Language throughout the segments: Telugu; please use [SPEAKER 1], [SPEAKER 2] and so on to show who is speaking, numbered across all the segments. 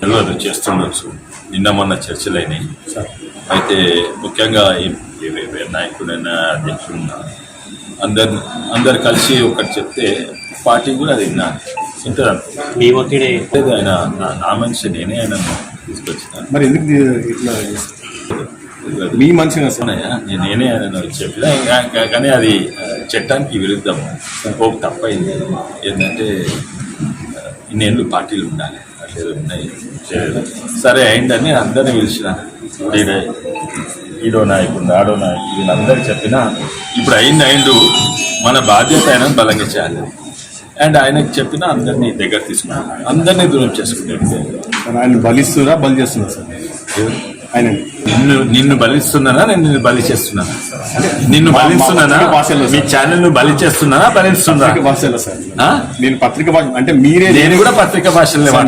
[SPEAKER 1] తెలియదు చేస్తుండొచ్చు. నిన్న మొన్న చర్చలు అయినాయి.
[SPEAKER 2] సార్.
[SPEAKER 1] అయితే ముఖ్యంగా నాయకుడైనా అధ్యక్షుడున్నా అందరు అందరు కలిసి ఒకటి చెప్తే పార్టీ కూడా అది లేదు ఆయన నా మనిషి నేనే ఆయన తీసుకొచ్చిన.
[SPEAKER 2] మరి ఎందుకు ఇట్లా? మీ మంచిగా?
[SPEAKER 1] నేను ఆయన చెప్పిన. కానీ అది చట్టానికి విరుద్ధం ఒక తప్పైంది. ఏంటంటే ఇన్నేళ్ళు పార్టీలు ఉండాలి. అట్లేదు ఉన్నాయి. సరే అయిందని అందరిని పిలిచిన ఈడ- ఈడో నాయకుడు ఆడో నాయకుడు వీళ్ళందరూ చెప్పినా ఇప్పుడు అయింది అయిండు. మన బాధ్యత ఆయన బలంగా చేయాలి. అండ్ ఆయనకి చెప్పినా అందరినీ దగ్గర తీసుకున్నాను. అందరినీ దూరం చేసుకున్నాడు
[SPEAKER 2] సార్ ఆయన బలిస్తురా బలి చేస్తున్నా సార్? ఆయన.
[SPEAKER 1] నిన్ను నిన్ను బలిస్తున్నానా? నేను నిన్ను బలి చేస్తున్నానా? నిన్ను బలిస్తున్నానా?
[SPEAKER 2] భాషలో
[SPEAKER 1] మీ. ఛానల్ను బలి చేస్తున్నానా? బలిస్తున్నా
[SPEAKER 2] భాషలో సార్? నేను పత్రిక భాష అంటే మీరే
[SPEAKER 1] నేను కూడా పత్రిక భాషలో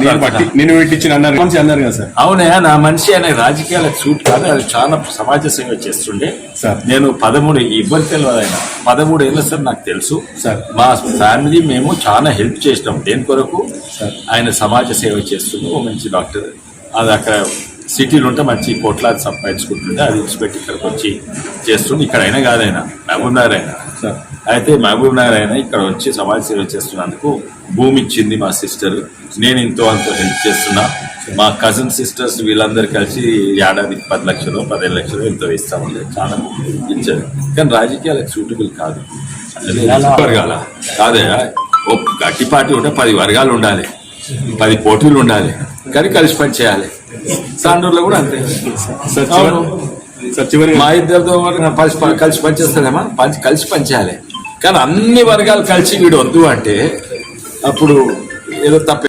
[SPEAKER 2] నేను పెట్టించిన అన్నారు. మంచి అన్నారు కదా సార్.
[SPEAKER 1] అవునయా నా మనిషి అనే రాజకీయాలకు సూట్ కాదు. అది చాలా సమాజ సేవ చేస్తుండే.
[SPEAKER 2] సార్.
[SPEAKER 1] నేను పదమూడు ఇవ్వరు తెలియదు ఆయన పదమూడు ఏళ్ళ సార్ నాకు తెలుసు.
[SPEAKER 2] సార్.
[SPEAKER 1] మా ఫ్యామిలీ మేము చాలా హెల్ప్ చేసినాం దేని కొరకు. ఆయన సమాజ సేవ చేస్తుండే. ఓ మంచి డాక్టర్. అది అక్కడ సిటీలో ఉంటే మంచి కోట్లాది సంపాదించుకుంటుండే అది విడిచిపెట్టి ఇక్కడికి వచ్చి చేస్తుండే. ఇక్కడ అయినా కాదైనా మహబూబ్ నగర్ అయినా.
[SPEAKER 2] సార్.
[SPEAKER 1] అయితే మహబూబ్ నగర్ అయినా ఇక్కడ వచ్చి సమాజ సేవ చేస్తున్నందుకు భూమి ఇచ్చింది మా సిస్టర్. నేను ఇంతో అంతో హెల్ప్ చేస్తున్నా. మా కజిన్ సిస్టర్స్ వీళ్ళందరూ కలిసి ఏడాదికి పది లక్షలు పదిహేను లక్షలు ఎంతో ఇస్తామండి చాలా ఇచ్చారు. కానీ రాజకీయాలకు సూటబుల్ కాదు. వర్గాల. కాదే ఓ గట్టి పార్టీ ఉంటే పది వర్గాలు ఉండాలి. పది పోటీలు ఉండాలి. కానీ కలిసి పని చేయాలి. తాండూరులో కూడా అంతే. మా ఇద్దరితో కలిసి ప- కలిసి పనిచేస్తారేమా? పంచి కలిసి పనిచేయాలి. కానీ అన్ని వర్గాలు కలిసి వీడు వద్దు అంటే అప్పుడు ఏదో తప్ప